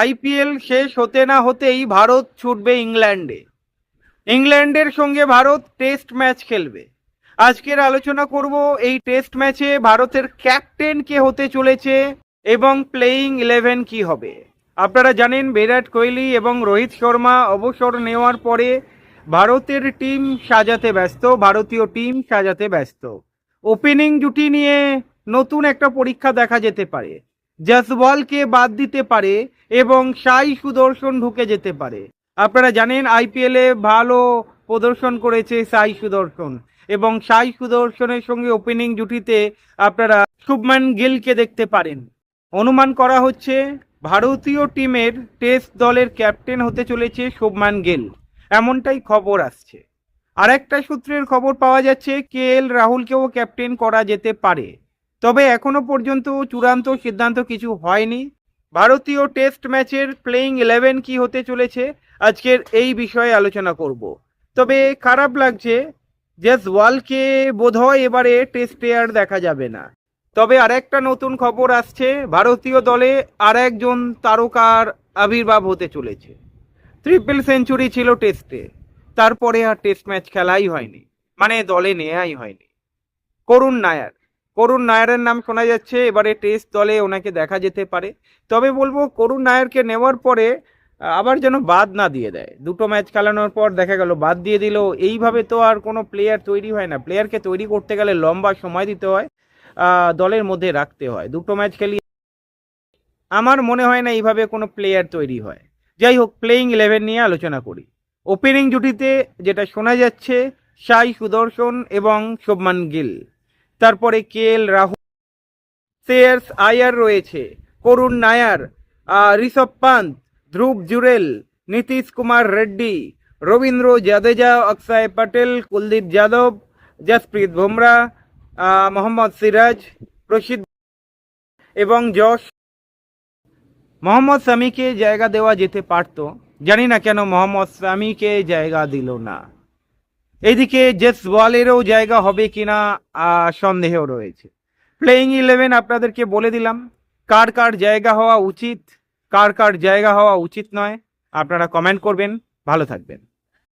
IPL শেষ হতে না হতেই ভারত ছুটবে ইংল্যান্ডে। ইংল্যান্ডের সঙ্গে ভারত টেস্ট ম্যাচ খেলবে। আজকের আলোচনা করব এই টেস্ট ম্যাচে ভারতের ক্যাপ্টেন কে হতে চলেছে এবং প্লেয়িং ইলেভেন কি হবে। আপনারা জানেন বিরাট কোহলি এবং রোহিত শর্মা অবসর নেওয়ার পরে ভারতের টিম সাজাতে ব্যস্ত, ভারতীয় টিম সাজাতে ব্যস্ত। ওপেনিং জুটি নিয়ে নতুন একটা পরীক্ষা দেখা যেতে পারে। জসওয়ালকে বাদ দিতে পারে এবং সাই সুদর্শন ঢুকে যেতে পারে। আপনারা জানেন আইপিএলে ভালো প্রদর্শন করেছে সাই সুদর্শন। এবং সাই সুদর্শনের সঙ্গে ওপেনিং জুটিতে আপনারা শুভমান গিলকে দেখতে পারেন। অনুমান করা হচ্ছে, ভারতীয় টিমের টেস্ট দলের ক্যাপ্টেন হতে চলেছে শুভমান গিল। এমনটাই খবর আসছে। আরেকটা সূত্রের খবর পাওয়া যাচ্ছে, কে এল রাহুলকেও ক্যাপ্টেন করা যেতে পারে। তবে এখনও পর্যন্ত চূড়ান্ত সিদ্ধান্ত কিছু হয়নি। ভারতীয় টেস্ট ম্যাচের প্লেইং ইলেভেন কি হতে চলেছে? আজকের এই বিষয়ে আলোচনা করব। তবে খারাপ লাগছে জসওয়ালকে বোধহয় এবারে টেস্ট প্লেয়ার দেখা যাবে না। তবে আরেকটা নতুন খবর আসছে, ভারতীয় দলে আর একজন তারকার আবির্ভাব হতে চলেছে। ট্রিপল সেঞ্চুরি ছিল টেস্টে তারপরে আর টেস্ট ম্যাচ খেলাই হয়নি। মানে দলে নেয়াই হয়নি। করুণ নায়ার করুণ নায়ারের নাম শোনা যাচ্ছে। এবারে টেস্ট দলে ওনাকে দেখা যেতে পারে। তবে বলব, করুণ নায়ারকে নেওয়ার পরে আবার যেন বাদ না দিয়ে দেয়। দুটো ম্যাচ খেলানোর পর দেখা গেল, বাদ দিয়ে দিল। এইভাবে তো আর কোনো প্লেয়ার তৈরি হয় না। প্লেয়ারকে তৈরি করতে গেলে লম্বা সময় দিতে হয় দলের মধ্যে রাখতে হয়। দুটো ম্যাচ খেলি আমার মনে হয় না এইভাবে কোনো প্লেয়ার তৈরি হয়। যাই হোক প্লেইং ইলেভেন নিয়ে আলোচনা করি। ওপেনিং জুটিতে যেটা শোনা যাচ্ছে, সাই সুদর্শন এবং শোভমান গিল। তারপরে কে এল রাহুল শ্রেয়াস আয়ার রয়েছে করুণ নায়ার ঋষভ পান্ত ধ্রুব জুরেল নীতিশ কুমার রেড্ডি রবীন্দ্র জাদেজা অক্ষয় পটেল কুলদীপ যাদব জসপ্রীত আহ, মোহাম্মদ সিরাজ প্রসিদ্ধ এবং যশ মোহাম্মদ সামিকে জায়গা দেওয়া যেতে পারত। জানি না কেন মোহাম্মদ সামিকে জায়গা দিল না। এইদিকে জেসওয়ালেরও জায়গা হবে কিনা সন্দেহ রয়েছে। প্লেয়িং ইলেভেন আপনাদেরকে বলে দিলাম, কার কার জায়গা হওয়া উচিত, কার কার জায়গা হওয়া উচিত নয়, আপনারা কমেন্ট করবেন, ভালো থাকবেন।